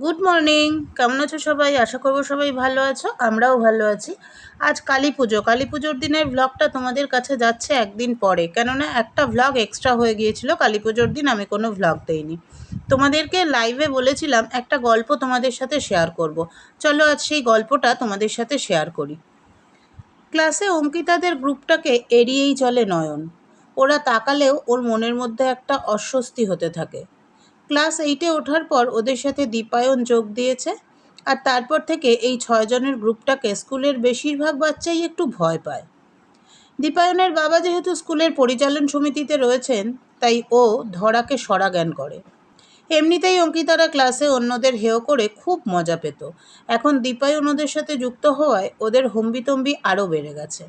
Good morning কেমন আছো সবাই? আশা করব সবাই ভালো আছো, আমরাও ভালো আছি। আজ কালী পুজো। কালী পুজোর দিনের ভ্লগটা তোমাদের কাছে যাচ্ছে একদিন পরে। কেননা একটা ভ্লগ এক্সট্রা হয়ে গিয়েছিল। কালী পুজোর দিন আমি কোনো ভ্লগ দেইনি। তোমাদেরকে লাইভে বলেছিলাম, একটা গল্প তোমাদের সাথে শেয়ার করব। চলো আজ সেই গল্পটা তোমাদের সাথে শেয়ার করি। ক্লাসে অঙ্কিতাদের গ্রুপটাকে এড়িয়েই চলে নয়ন। ওরা তাকালেও ওর মনের মধ্যে একটা অস্বস্তি হতে থাকে। ক্লাস এইটে ওঠার পর ওদের সাথে দীপায়ন যোগ দিয়েছে। আর তারপর থেকে এই ছয়জনের গ্রুপটাকে স্কুলের বেশিরভাগ বাচ্চাই একটু ভয় পায়। দীপায়নের বাবা যেহেতু স্কুলের পরিচালন সমিতিতে রয়েছেন, তাই ও ধরাকে সরা জ্ঞান করে। এমনিতেই অঙ্কিতারা ক্লাসে অন্যদের হেয় করে খুব মজা পেত। এখন দীপায়ন ওদের সাথে যুক্ত হওয়ায় ওদের হম্বিতম্বি আরও বেড়ে গেছে।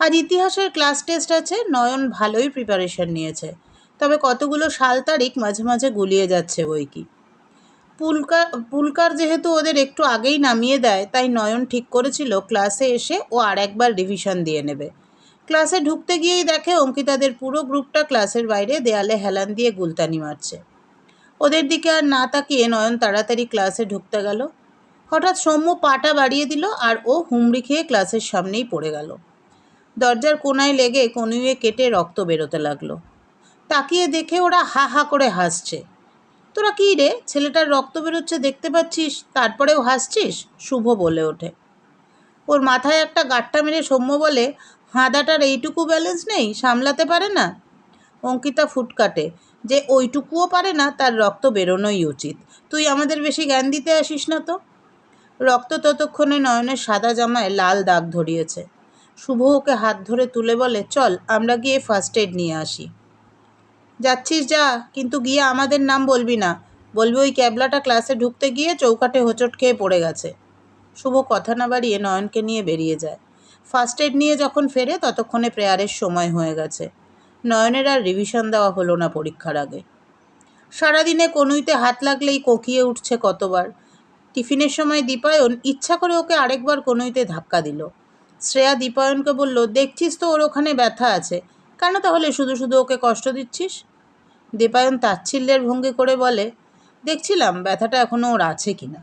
আজ ইতিহাসের ক্লাস টেস্ট আছে, নয়ন ভালোই প্রিপারেশন নিয়েছে। তবে কতগুলো সাল তারিখ মাঝে মাঝে গুলিয়ে যাচ্ছে বই কি পুলকার পুলকার যেহেতু ওদের একটু আগেই নামিয়ে দেয়, তাই নয়ন ঠিক করেছিল ক্লাসে এসে ও আর একবার রিভিশন দিয়ে নেবে। ক্লাসে ঢুকতে গিয়েই দেখে অঙ্কিতাদের পুরো গ্রুপটা ক্লাসের বাইরে দেয়ালে হেলান দিয়ে গুলতানি মারছে। ওদের দিকে আর না তাকিয়ে নয়ন তাড়াতাড়ি ক্লাসে ঢুকতে গেল। হঠাৎ সৌম্য পাটা বাড়িয়ে দিল আর ও হুমড়ি খেয়ে ক্লাসের সামনেই পড়ে গেল। দরজার কোনায় লেগে কনুয়ে কেটে রক্ত বেরোতে লাগল। তাকিয়ে দেখে ওরা হা হা করে হাসছে। তোরা কী রে? ছেলেটার রক্ত বেরোচ্ছে দেখতে পাচ্ছিস? তারপরেও হাসছিস? শুভ বলে ওঠে। ওর মাথায় একটা গাট্টা মেরে সৌম্য বলে, হাঁদাটার এইটুকু ব্যালেন্স নেই? সামলাতে পারে না? অঙ্কিতা ফুটকাটে, যে ওইটুকুও পারে না, তার রক্ত বেরোনোই উচিত। তুই আমাদের বেশি জ্ঞান দিতে আসিস না তো? রক্ত ততক্ষণে নয়নের সাদা জামায় লাল দাগ ধরিয়েছে। শুভ ওকে হাত ধরে তুলে বলে, চল, আমরা গিয়ে ফার্স্ট এড নিয়ে আসি। যাচ্ছিস যা, কিন্তু গিয়ে আমাদের নাম বলবি না। বলবি ওই ক্যাবলাটা ক্লাসে ঢুকতে গিয়ে চৌকাটে হোঁচট খেয়ে পড়ে গেছে। শুভ কথা না বাড়িয়ে নয়নকে নিয়ে বেরিয়ে যায়। ফার্স্ট এড নিয়ে যখন ফেরে, ততক্ষণে প্রেয়ারের সময় হয়ে গেছে। নয়নের আর রিভিশন দেওয়া হলো না পরীক্ষার আগে। সারাদিনে কনুইতে হাত লাগলেই কোকিয়ে উঠছে কতবার। টিফিনের সময় দীপায়ন ইচ্ছা করে ওকে আরেকবার কনুইতে ধাক্কা দিল। শ্রেয়া দীপায়নকে বলল, দেখছিস তো ওর ওখানে ব্যথা আছে। কেন তাহলে শুধু শুধু ওকে কষ্ট দিচ্ছিস? দীপায়ন তাচ্ছিল্যের ভঙ্গি করে বলে, দেখছিলাম ব্যথাটা এখনও ওর আছে কি না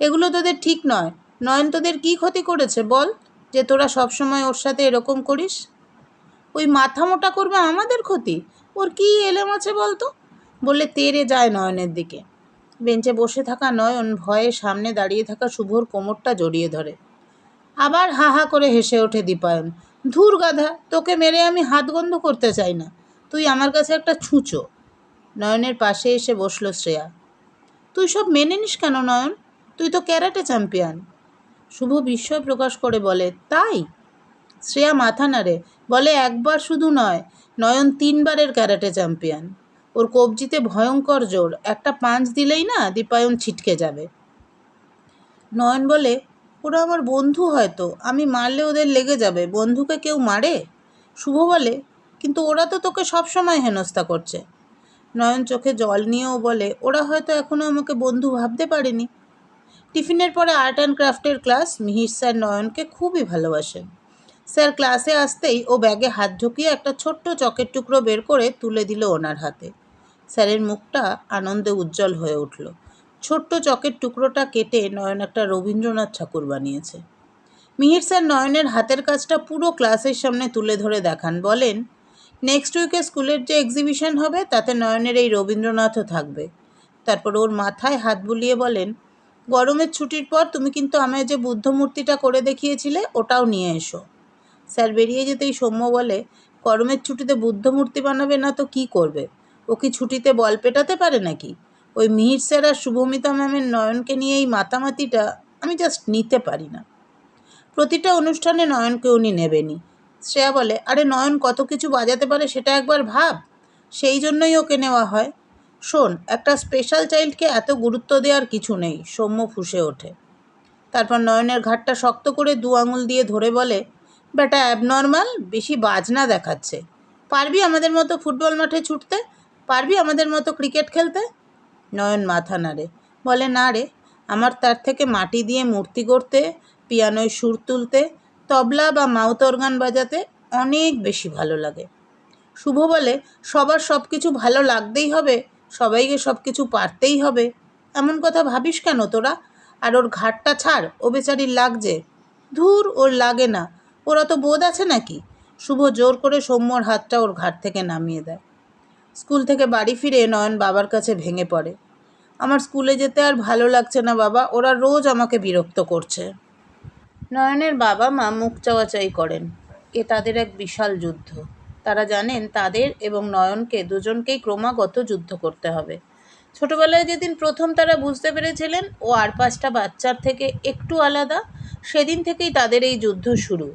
এগুলো তোদের ঠিক নয়। নয়ন তোদের কী ক্ষতি করেছে বল, যে তোরা সবসময় ওর সাথে এরকম করিস? ওই মাথা মোটা করবে আমাদের ক্ষতি। ওর কী এলেম আছে বলতো? বলে তেরে যায় নয়নের দিকে। বেঞ্চে বসে থাকা নয়ন ভয়ে সামনে দাঁড়িয়ে থাকা শুভর কোমরটা জড়িয়ে ধরে। আবার হা হা করে হেসে ওঠে দীপায়ন। ধুর গাধা, তোকে মেরে আমি হাত গন্ধ করতে চাই না। তুই আমার কাছে একটা ছুঁচো। নয়নের পাশে এসে বসল শ্রেয়া। তুই সব মেনে নিস কেন নয়ন? তুই তো ক্যারাটে চ্যাম্পিয়ন। শুভ বিস্ময় প্রকাশ করে বলে, তাই? শ্রেয়া মাথা নাড়ে, বলে, একবার শুধু নয়, নয়ন তিনবারের ক্যারাটে চ্যাম্পিয়ন। ওর কবজিতে ভয়ঙ্কর জোর, একটা পাঁচ দিলেই না দীপায়ন ছিটকে যাবে। নয়ন বলে ওরা আমার বন্ধু হয়তো। আমি মারলে ওদের লেগে যাবে। বন্ধুকে কেউ মারে? শুভ বলে, কিন্তু ওরা তো তোকে সবসময় হেনস্থা করছে। নয়ন চোখে জল নিয়েও বলে, ওরা হয়তো এখনও আমাকে বন্ধু ভাবতে পারেনি। টিফিনের পরে আর্ট অ্যান্ড ক্রাফটের ক্লাস মিহির স্যার নয়নকে খুবই ভালোবাসেন। স্যার ক্লাসে আসতেই ও ব্যাগে হাত ঢুকিয়ে একটা ছোট্ট চকের টুকরো বের করে তুলে দিল ওনার হাতে। স্যারের মুখটা আনন্দে উজ্জ্বল হয়ে উঠল। ছোট্ট চকের টুকরোটা কেটে নয়ন একটা রবীন্দ্রনাথ ঠাকুর বানিয়েছে। মিহির স্যার নয়নের হাতের কাজটা পুরো ক্লাসের সামনে তুলে ধরে দেখান, বলেন নেক্সট উইকে স্কুলের যে এক্সিবিশন হবে, তাতে নয়নের এই রবীন্দ্রনাথও থাকবে। তারপর ওর মাথায় হাত বুলিয়ে বলেন, গরমের ছুটির পর তুমি কিন্তু আমায় যে বুদ্ধ মূর্তিটা করে দেখিয়েছিলে, ওটাও নিয়ে এসো। স্যার বেরিয়ে যেতেই সৌম্য বলে, গরমের ছুটিতে বুদ্ধ মূর্তি বানাবে না তো কি করবে? ও কি ছুটিতে বল পেটাতে পারে নাকি? ওই মিহির স্যার আর শুভমিতা ম্যামের নয়নকে নিয়ে এই মাতামাতিটা আমি জাস্ট নিতে পারি না। প্রতিটা অনুষ্ঠানে নয়নকে উনি নেবেনি শ্রেয়া বলে, আরে নয়ন, কত কিছু বাজাতে পারে সেটা একবার ভাব। সেই জন্যই ওকে নেওয়া হয়। শোন, একটা স্পেশাল চাইল্ডকে এত গুরুত্ব দেওয়ার কিছু নেই, সৌম্য ফুসে ওঠে। তারপর নয়নের ঘাটটা শক্ত করে দু আঙুল দিয়ে ধরে বলে, বেটা অ্যাবনর্মাল বেশি বাজনা দেখাচ্ছে। পারবি আমাদের মতো ফুটবল মাঠে ছুটতে? পারবি আমাদের মতো ক্রিকেট খেলতে? নয়ন মাথা নাড়ে বলে, না রে, আমার তার থেকে মাটি দিয়ে মূর্তি করতে পিয়ানোয় সুর তুলতে, তবলা বা মাউথ অর্গান বাজাতে অনেক বেশি ভালো লাগে। শুভ বলে, সবার সব কিছু ভালো লাগতেই হবে, সবাইকে সব কিছু পারতেই হবে। এমন কথা ভাবিস কেন তোরা? আর ওর ঘাটটা ছাড় ও বেচারির লাগছে ধুর, ওর লাগে না। ওরা তো বোধ আছে নাকি? শুভ জোর করে সৌম্যর হাতটা ওর ঘাট থেকে নামিয়ে দেয়। স্কুল থেকে বাড়ি ফিরে নয়ন বাবার কাছে ভেঙে পড়ে। আমার স্কুলে যেতে আর ভালো লাগছে না বাবা, ওরা রোজ আমাকে বিরক্ত করছে। নয়নের বাবা মা মুখ চাওয়াচাই করেন। এ তাদের এক বিশাল যুদ্ধ। তারা জানেন তাদের এবং নয়নকে দুজনকেই ক্রমাগত যুদ্ধ করতে হবে। ছোটবেলায় যেদিন প্রথম তারা বুঝতে পেরেছিলেন, ও আর পাঁচটা বাচ্চার থেকে একটু আলাদা, সেদিন থেকেই তাদের এই যুদ্ধ শুরু।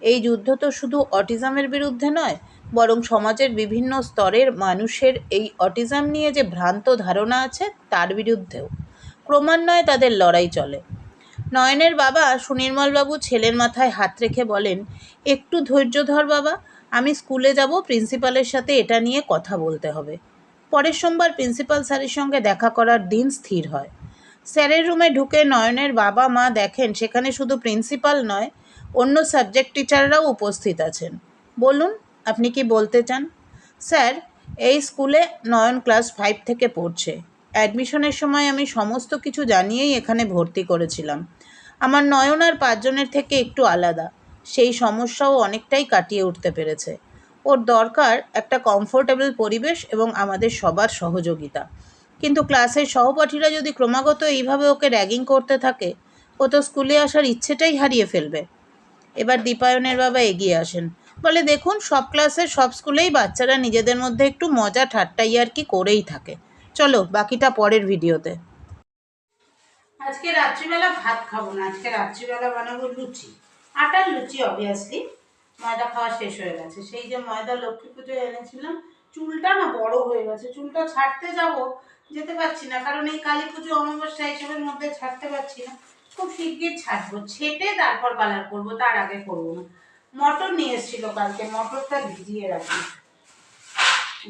এই যুদ্ধ তো শুধু অটিজমের বিরুদ্ধে নয় বরং সমাজের বিভিন্ন স্তরের মানুষের এই অটিজম নিয়ে যে ভ্রান্ত ধারণা আছে, তার বিরুদ্ধেও। ক্রমান্বয়ে তাদের লড়াই চলে। নয়নের বাবা সুনির্মলবাবু ছেলের মাথায় হাত রেখে বলেন, একটু ধৈর্য ধর বাবা, আমি স্কুলে যাব, প্রিন্সিপালের সাথে এটা নিয়ে কথা বলতে হবে। পরের সোমবার প্রিন্সিপাল স্যারের সঙ্গে দেখা করার দিন স্থির হয়। স্যারের রুমে ঢুকে নয়নের বাবা মা দেখেন, সেখানে শুধু প্রিন্সিপাল নয়, অন্য সাবজেক্ট টিচাররাও উপস্থিত আছেন। বলুন আপনি কি বলতে চান? স্যার, এই স্কুলে নয়ন ক্লাস ফাইভ থেকে পড়ছে। অ্যাডমিশনের সময় আমি সমস্ত কিছু জানিয়েই এখানে ভর্তি করেছিলাম। আমার নয়ন আর পাঁচজনের থেকে একটু আলাদা। সেই সমস্যাও অনেকটাই কাটিয়ে উঠতে পেরেছে। ওর দরকার একটা কমফোর্টেবল পরিবেশ এবং আমাদের সবার সহযোগিতা। কিন্তু ক্লাসের সহপাঠীরা যদি ক্রমাগত এইভাবে ওকে র্যাগিং করতে থাকে, ও তো স্কুলে আসার ইচ্ছেটাই হারিয়ে ফেলবে। এবার দীপায়নের বাবা এগিয়ে আসেন। বলে দেখুন, সব ক্লাসের সব স্কুলেই বাচ্চারা নিজেদের মধ্যে একটু মজা ঠাট্টা আর কি করেই থাকে। চলো, বাকিটা পরের ভিডিওতে আজকে রাত্রিবেলা ভাত খাব না, আজকে রাত্রিবেলা বানাবো লুচি। আটার লুচি অবভিয়াসলি ময়দা খাওয়া শেষ হয়ে গেছে। সেই যে ময়দা লক্ষ্মী পুজোয় এনেছিলাম, চুলটা না বড় হয়ে গেছে। চুলটা ছাড়তে যাব, যেতে পারছি না। কারণ এই কালী পুজো অমাবস্যা এইসবের মধ্যে ছাড়তে পারছি না। খুব শিগগির ছাড়বো। ছেটে তারপর কালার করব, তার আগে করব না। মটর নিয়ে এসেছিল কালকে, মটরটা ভিজিয়ে রাখি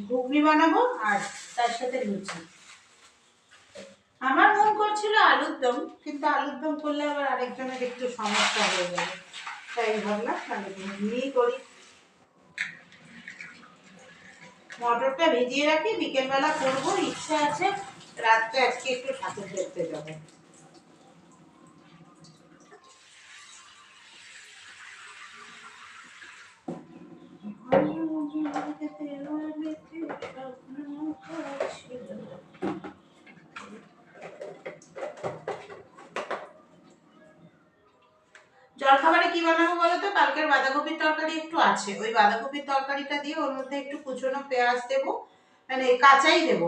ঘুগনি বানাবো আর তার সাথে লুচি। আমার মন করছিল আলুর দম, কিন্তু আলুর দম করলে আবার আরেকজনের একটু সমস্যা হয়ে যাবে। তাই ভাবলাম তাহলে ঘুগনিই করি। মটরটা ভিজিয়ে রাখি, বিকেলবেলা করব, ইচ্ছা আছে, রাত্রে আজকে একটু ঠাকুর দেখতে যাব জলখাবারে কি বানাবো বলো তো কালকের বাঁধাকপির তরকারি একটু আছে। ওই বাঁধাকপির তরকারিটা দিয়ে ওর মধ্যে একটু কুচনো পেঁয়াজ দেব মানে কাঁচাই দেব।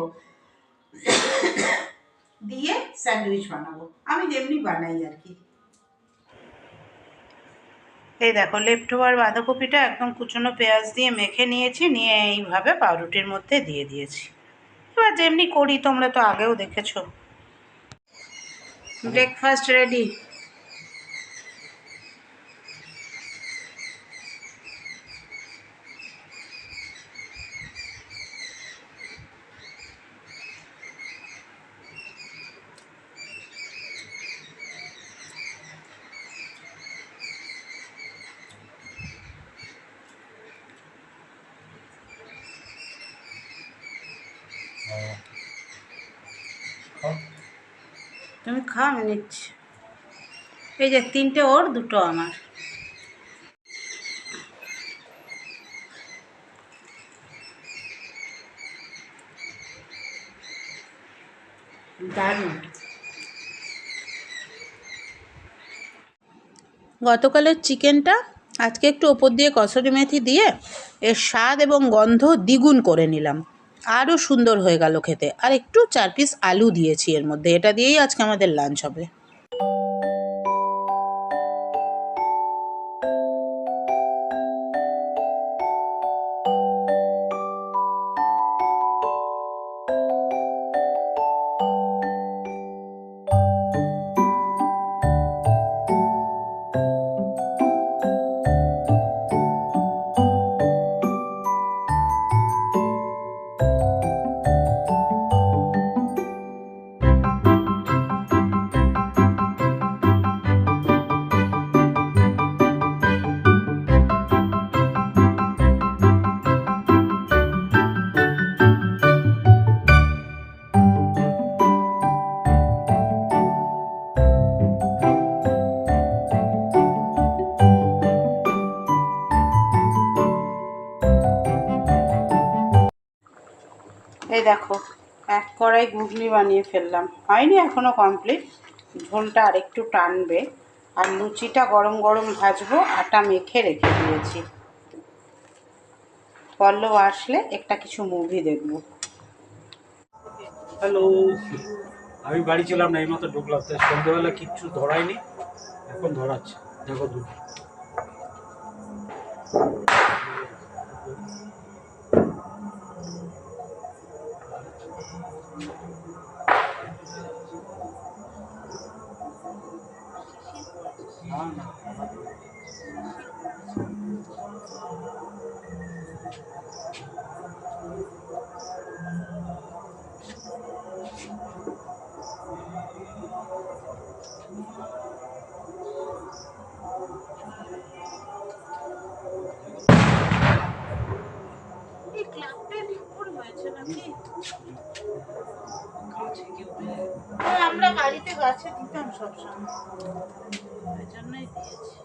দিয়ে স্যান্ডউইচ বানাবো। আমি যেমনি বানাই আর কি। এই দেখো লেফট ওভার বাঁধাকপিটা একদম কুচনো পেঁয়াজ দিয়ে মেখে নিয়েছি নিয়ে এইভাবে পাউরুটির মধ্যে দিয়ে দিয়েছি। এবার যেমনি করি তোমরা তো আগেও দেখেছ। ব্রেকফাস্ট রেডি তুমি খা আমি নিচ্ছি। এই যে তিনটে ওর, দুটো আমার। গতকালের চিকেনটা আজকে একটু ওপর দিয়ে কসুরি মেথি দিয়ে এর স্বাদ এবং গন্ধ দ্বিগুণ করে নিলাম। আরও সুন্দর হয়ে গেল খেতে। আর একটু চার পিস আলু দিয়েছি এর মধ্যে। এটা দিয়েই আজকে আমাদের লাঞ্চ হবে। এই দেখো, এক কড়াই ঘুগনি বানিয়ে ফেললাম। হয়নি এখনও কমপ্লিট ঝোলটা আরেকটু টানবে। আর লুচিটা গরম গরম ভাজবো, আটা মেখে রেখে দিয়েছি। পল্লব আসলে একটা কিছু মুভি দেখব। হ্যালো আমি বাড়ি ছিলাম না এইমাত্র ঢুকলাম। তাই সন্ধ্যেবেলা কিচ্ছু ধরায়নি এখন ধরাচ্ছে। দেখো দুটো। আমরা বাড়িতে গাছে দিতাম সবসময়। ওই জন্যই দিয়েছি।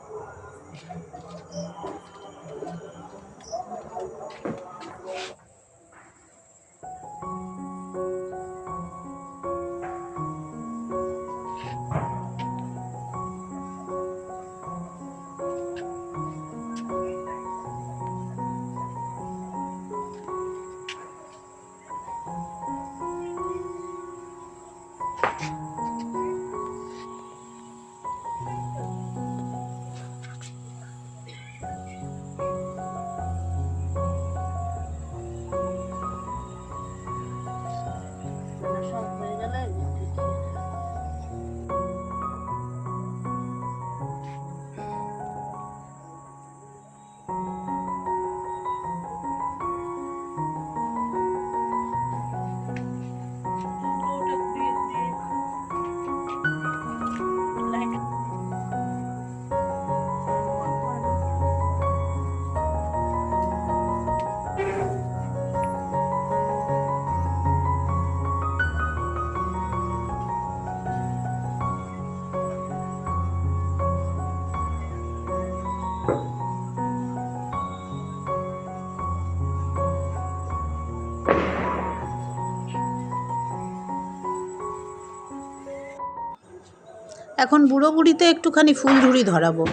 এখন বুড়ো বুড়িতে একটুখানি ফুলঝুরি ধরাবো।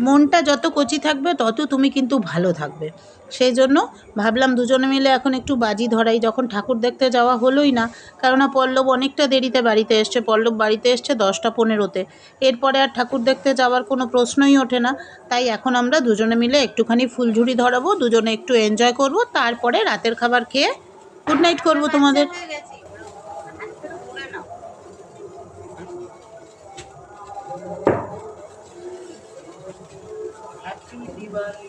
মনটা যত কচি থাকবে, তত তুমি কিন্তু ভালো থাকবে। সেই জন্য ভাবলাম দুজনে মিলে এখন একটু বাজি ধরাই। যখন ঠাকুর দেখতে যাওয়া হলোই না, কেননা পল্লব অনেকটা দেরিতে বাড়িতে এসছে। পল্লব বাড়িতে এসছে দশটা পনেরোতে। এরপরে আর ঠাকুর দেখতে যাওয়ার কোনো প্রশ্নই ওঠে না। তাই এখন আমরা দুজনে মিলে একটুখানি ফুলঝুরি ধরাবো। দুজনে একটু এনজয় করব। তারপরে রাতের খাবার খেয়ে গুড নাইট করব তোমাদের। Urbana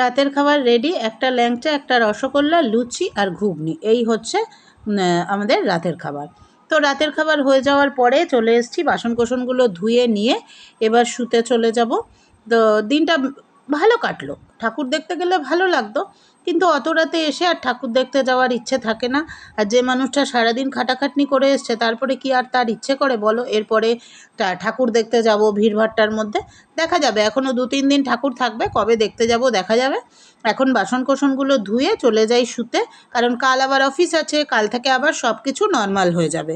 রাতের খাবার রেডি একটা ল্যাংচা, একটা রসগোল্লা, লুচি আর ঘুগনি। এই হচ্ছে আমাদের রাতের খাবার। তো রাতের খাবার হয়ে যাওয়ার পরে চলে এসেছি বাসন কোসনগুলো ধুয়ে নিয়ে এবার শুতে চলে যাব। তো দিনটা ভালো কাটলো। ঠাকুর দেখতে গেলে ভালো লাগতো। কিন্তু অত রাতে এসে আর ঠাকুর দেখতে যাওয়ার ইচ্ছে থাকে না। আর যে মানুষটা সারাদিন খাটাখাটনি করে এসছে, তারপরে কি আর তার ইচ্ছে করে বলো? এরপরে ঠাকুর দেখতে যাব ভিড়ভাট্টার মধ্যে। দেখা যাবে এখনও দু তিন দিন ঠাকুর থাকবে, কবে দেখতে যাব দেখা যাবে। এখন বাসন কোসনগুলো ধুয়ে চলে যাই শুতে, কারণ কাল আবার অফিস আছে, কাল থেকে আবার সব কিছু নর্মাল হয়ে যাবে।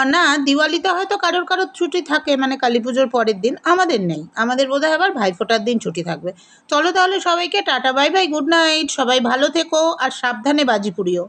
আর না, দিওয়ালিতে হয়তো কারোর কারোর ছুটি থাকে মানে কালী পুজোর পরের দিন, আমাদের নেই। আমাদের বোধহয় আবার ভাইফোঁটার দিন ছুটি থাকবে। চলো তাহলে সবাইকে tata, bye bye, good night, সবাই ভালো থেকো আর সাবধানে বাজি পুড়িও।